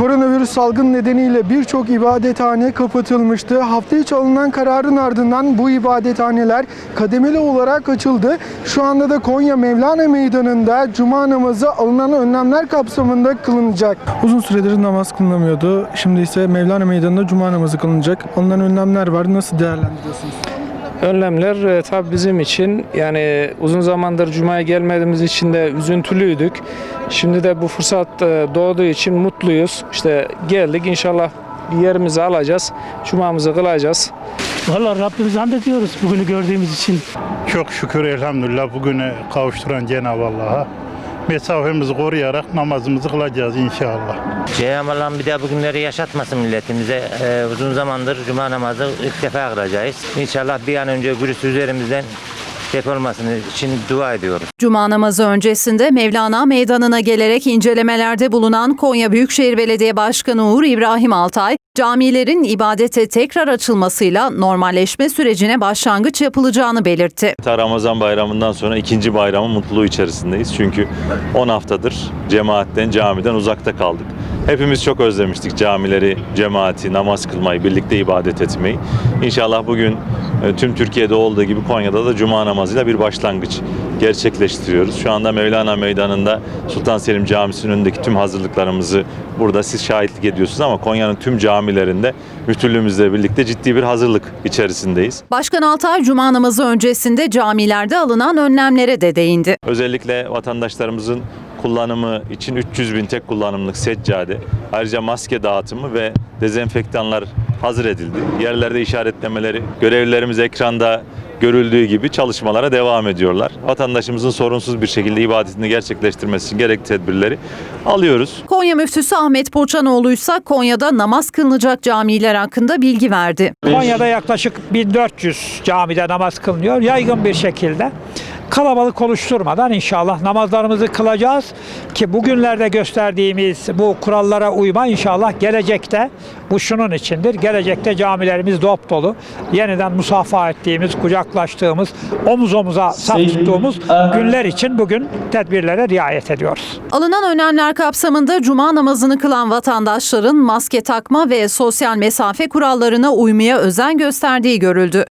Koronavirüs salgın nedeniyle birçok ibadethane kapatılmıştı. Hafta içi alınan kararın ardından bu ibadethaneler kademeli olarak açıldı. Şu anda da Konya Mevlana Meydanı'nda cuma namazı alınan önlemler kapsamında kılınacak. Uzun süredir namaz kılınamıyordu. Şimdi ise Mevlana Meydanı'nda cuma namazı kılınacak. Alınan önlemler var. Nasıl değerlendiriyorsunuz? Önlemler e, tabii bizim için yani uzun zamandır Cuma'ya gelmediğimiz için de üzüntülüydük. Şimdi de bu fırsat e, doğduğu için mutluyuz. İşte geldik inşallah bir yerimizi alacağız. Cuma'mızı kılacağız. Valla Rabbimize hamd ediyoruz bugünü gördüğümüz için. Çok şükür elhamdülillah bugüne kavuşturan Cenab-ı Allah'a mesafemizi koruyarak namazımızı kılacağız inşallah. Cenab-ı Allah'ım bir daha bugünleri yaşatmasın milletimize. Ee, uzun zamandır cuma namazı ilk defa kılacağız. İnşallah bir an önce virüs üzerimizden tek olmasını için dua ediyoruz. Cuma namazı öncesinde Mevlana Meydanı'na gelerek incelemelerde bulunan Konya Büyükşehir Belediye Başkanı Uğur İbrahim Altay, camilerin ibadete tekrar açılmasıyla normalleşme sürecine başlangıç yapılacağını belirtti. Ramazan bayramından sonra ikinci bayramın mutluluğu içerisindeyiz. Çünkü 10 haftadır cemaatten, camiden uzakta kaldık. Hepimiz çok özlemiştik camileri, cemaati, namaz kılmayı, birlikte ibadet etmeyi. İnşallah bugün tüm Türkiye'de olduğu gibi Konya'da da cuma namazıyla bir başlangıç gerçekleştiriyoruz. Şu anda Mevlana Meydanı'nda Sultan Selim Camisi'nin önündeki tüm hazırlıklarımızı burada siz şahitlik ediyorsunuz ama Konya'nın tüm camilerinde müftülüğümüzle birlikte ciddi bir hazırlık içerisindeyiz. Başkan Altay Cuma namazı öncesinde camilerde alınan önlemlere de değindi. Özellikle vatandaşlarımızın kullanımı için 300 bin tek kullanımlık seccade, ayrıca maske dağıtımı ve dezenfektanlar hazır edildi. Yerlerde işaretlemeleri, görevlilerimiz ekranda görüldüğü gibi çalışmalara devam ediyorlar. Vatandaşımızın sorunsuz bir şekilde ibadetini gerçekleştirmesi için gerekli tedbirleri alıyoruz. Konya müftüsü Ahmet Poçanoğlu ise Konya'da namaz kılınacak camiler hakkında bilgi verdi. Konya'da yaklaşık 1400 camide namaz kılınıyor yaygın bir şekilde. Kalabalık oluşturmadan inşallah namazlarımızı kılacağız ki bugünlerde gösterdiğimiz bu kurallara uyma inşallah gelecekte bu şunun içindir. Gelecekte camilerimiz dop dolu. Yeniden musafaha ettiğimiz, kucaklaştığımız, omuz omuza saf tuttuğumuz günler için bugün tedbirlere riayet ediyoruz. Alınan önlemler kapsamında cuma namazını kılan vatandaşların maske takma ve sosyal mesafe kurallarına uymaya özen gösterdiği görüldü.